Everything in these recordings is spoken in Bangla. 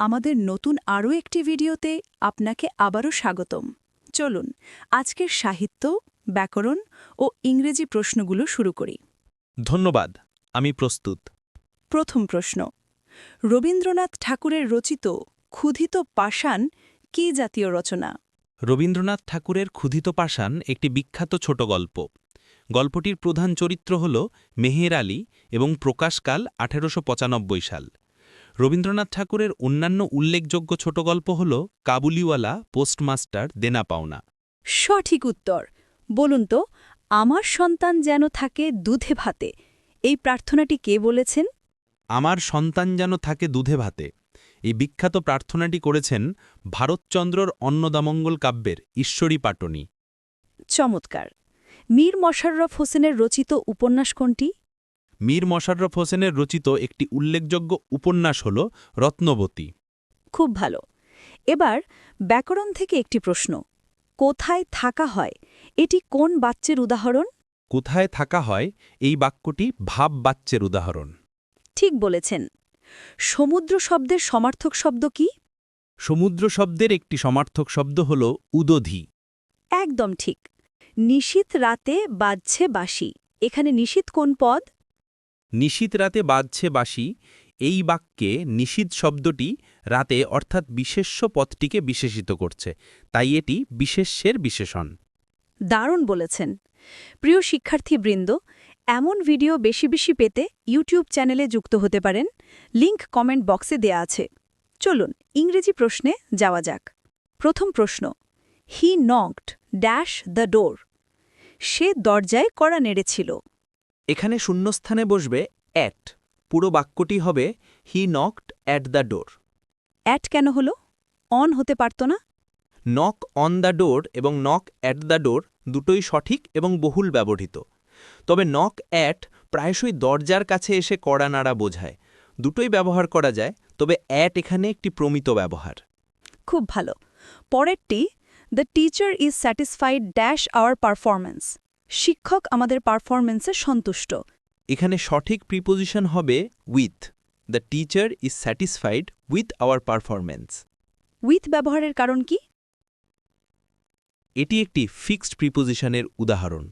আমাদের নতুন আরও একটি ভিডিওতে আপনাকে আবারও স্বাগতম। চলুন আজকের সাহিত্য ব্যাকরণ ও ইংরেজি প্রশ্নগুলো শুরু করি। ধন্যবাদ আমি প্রস্তুত। প্রথম প্রশ্ন রবীন্দ্রনাথ ঠাকুরের রচিত ক্ষুধিত পাষাণ কী জাতীয় রচনা? রবীন্দ্রনাথ ঠাকুরের ক্ষুধিত পাষাণ একটি বিখ্যাত ছোট গল্প। গল্পটির প্রধান চরিত্র হল মেহের আলী এবং প্রকাশকাল আঠেরোশো পঁচানব্বই সাল। রবীন্দ্রনাথ ঠাকুরের অন্যান্য উল্লেখযোগ্য ছোট গল্প হল কাবুলিওয়ালা পোস্টমাস্টার দেনা পাওনা। সঠিক উত্তর। বলুন তো আমার সন্তান যেন থাকে দুধে ভাতে। এই প্রার্থনাটি কে বলেছেন? আমার সন্তান যেন থাকে দুধে ভাতে। এই বিখ্যাত প্রার্থনাটি করেছেন ভারতচন্দ্রর অন্নদামঙ্গল কাব্যের ঈশ্বরী পাটনী। চমৎকার। মীর মশাররফ হোসেনের রচিত উপন্যাস কোনটি? মীর মশাররফ হোসেনের রচিত একটি উল্লেখযোগ্য উপন্যাস হল রত্নবতী। খুব ভালো। এবার ব্যাকরণ থেকে একটি প্রশ্ন। কোথায় থাকা হয়? এটি কোন বাচ্চের উদাহরণ? কোথায় থাকা হয়? এই বাক্যটি ভাব বাচ্চের উদাহরণ। ঠিক বলেছেন। সমুদ্র শব্দের সমার্থক শব্দ কি? সমুদ্র শব্দের একটি সমার্থক শব্দ হল উদধি। একদম ঠিক। নিশীত রাতে বাজছে বাসি এখানে নিশীত কোন পদ? নিশীত রাতে বাজছে বাসি এই বাক্যে নিষিদ্ধ শব্দটি রাতে অর্থাৎ বিশেষ্য পদটিকে বিশেষিত করছে, তাই এটি বিশেষ্যের বিশেষণ। দারুণ বলেছেন। প্রিয় শিক্ষার্থীবৃন্দ, এমন ভিডিও বেশি বেশি পেতে ইউটিউব চ্যানেলে যুক্ত হতে পারেন, লিংক কমেন্ট বক্সে দেয়া আছে। চলুন, ইংরেজি প্রশ্নে যাওয়া যাক। প্রথম প্রশ্ন he knocked dash the door সে দরজায় কড়া নেড়েছিল। এখানে শূন্যস্থানে বসবে অ্যাট পুরো বাক্যটি হবে he knocked at the door at কেন হলো? অন হতে পারত না? নক অন দ্য ডোর এবং নক অ্যাট দ্য ডোর দুটোই সঠিক এবং বহুল ব্যবহৃত। তবে নক অ্যাট প্রায়শই দরজার কাছে এসে কড়া নাড়া বোঝায়। দুটোই ব্যবহার করা যায় তবে অ্যাট এখানে একটি প্রমিত ব্যবহার। খুব ভালো। পরেরটি the teacher is satisfied dash our performance শিক্ষক আমাদের পারফরম্যান্সে সন্তুষ্ট। এখানে সঠিক প্রিপোজিশন হবে with the teacher is satisfied with our performance with ব্যবহারের কারণ কি? এটি একটি ফিক্সড প্রিপোজিশনের উদাহরণ।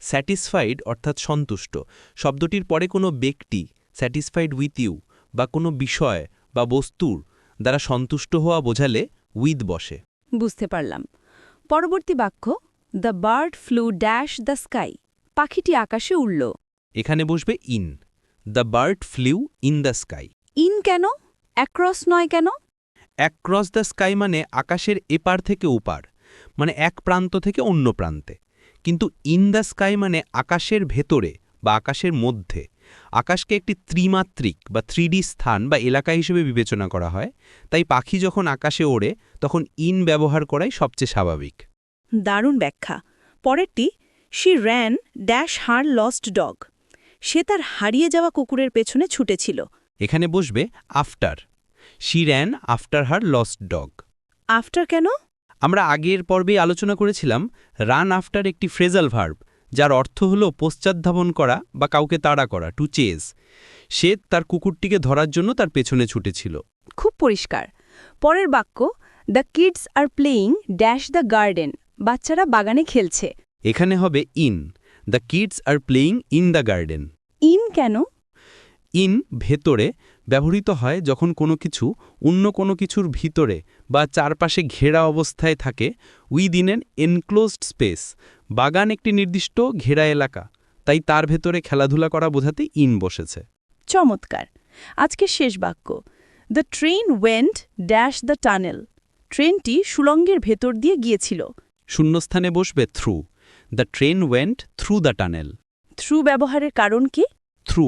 স্যাটিসফাইড অর্থাৎ সন্তুষ্ট। শব্দটির পরে কোনো ব্যক্তি স্যাটিসফাইড উইথ ইউ বা কোনো বিষয় বা বস্তুর দ্বারা সন্তুষ্ট হওয়া বোঝালে উইথ বসে। বুঝতে পারলাম। পরবর্তী বাক্য the bird flew dash the sky পাখিটি আকাশে উড়ল। এখানে বসবে in. The bird flew in the sky in কেন? অ্যাক্রস নয় কেন? অ্যাক্রস দ্য স্কাই মানে আকাশের এপার থেকে ওপার মানে এক প্রান্ত থেকে অন্য প্রান্তে। কিন্তু ইন দ্য স্কাই মানে আকাশের ভেতরে বা আকাশের মধ্যে। আকাশকে একটি ত্রিমাত্রিক বা থ্রিডি স্থান বা এলাকা হিসেবে বিবেচনা করা হয়। তাই পাখি যখন আকাশে ওড়ে তখন ইন ব্যবহার করাই সবচেয়ে স্বাভাবিক। দারুণ ব্যাখ্যা। পরেরটি she ran dash her lost dog. সে তার হারিয়ে যাওয়া কুকুরের পেছনে ছুটেছিল। এখানে বসবে after. She ran after her lost dog. After কেন? আমরা আগের পর্বে আলোচনা করেছিলাম রান আফটার একটি ফ্রেজাল ভার্ব যার অর্থ হল পশ্চাদ্ধাবন করা বা কাউকে তাড়া করা টু চেজ। সে তার কুকুরটিকে ধরার জন্য তার পেছনে ছুটেছিল। খুব পরিষ্কার। পরের বাক্য the kids are playing dash the garden. বাচ্চারা বাগানে খেলছে। এখানে হবে in. The kids are playing in the garden. In কেন? ইন ভেতরে ব্যবহৃত হয় যখন কোনো কিছু অন্য কোনো কিছুর ভিতরে বা চারপাশে ঘেরা অবস্থায় থাকে উইদিন এন এনক্লোজড স্পেস। বাগান একটি নির্দিষ্ট ঘেরা এলাকা তাই তার ভেতরে খেলাধুলা করা বোঝাতে ইন বসেছে। চমৎকার। আজকে শেষ বাক্য। The train went dash the tunnel. ট্রেনটি সুলঙ্গের ভেতর দিয়ে গিয়েছিল। শূন্যস্থানে বসবে through the train went through the tunnel through ব্যবহারের কারণ কি? থ্রু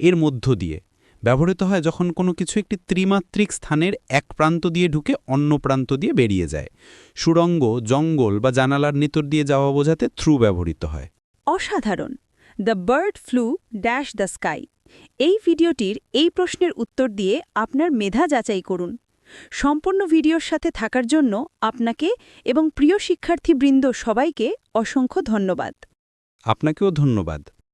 এর মধ্য দিয়ে। ব্যবহৃত হয় যখন কোনো কিছু একটি ত্রিমাত্রিক স্থানের এক প্রান্ত দিয়ে ঢুকে অন্য প্রান্ত দিয়ে বেরিয়ে যায়। সুড়ঙ্গ জঙ্গল বা জানালার নিতর দিয়ে যাওয়া বোঝাতে থ্রু ব্যবহৃত হয়। অসাধারণ। The bird flew dash the sky এই ভিডিওটির এই প্রশ্নের উত্তর দিয়ে আপনার মেধা যাচাই করুন। সম্পূর্ণ ভিডিওর সাথে থাকার জন্য আপনাকে এবং প্রিয় শিক্ষার্থীবৃন্দ সবাইকে অসংখ্য ধন্যবাদ। আপনাকেও ধন্যবাদ।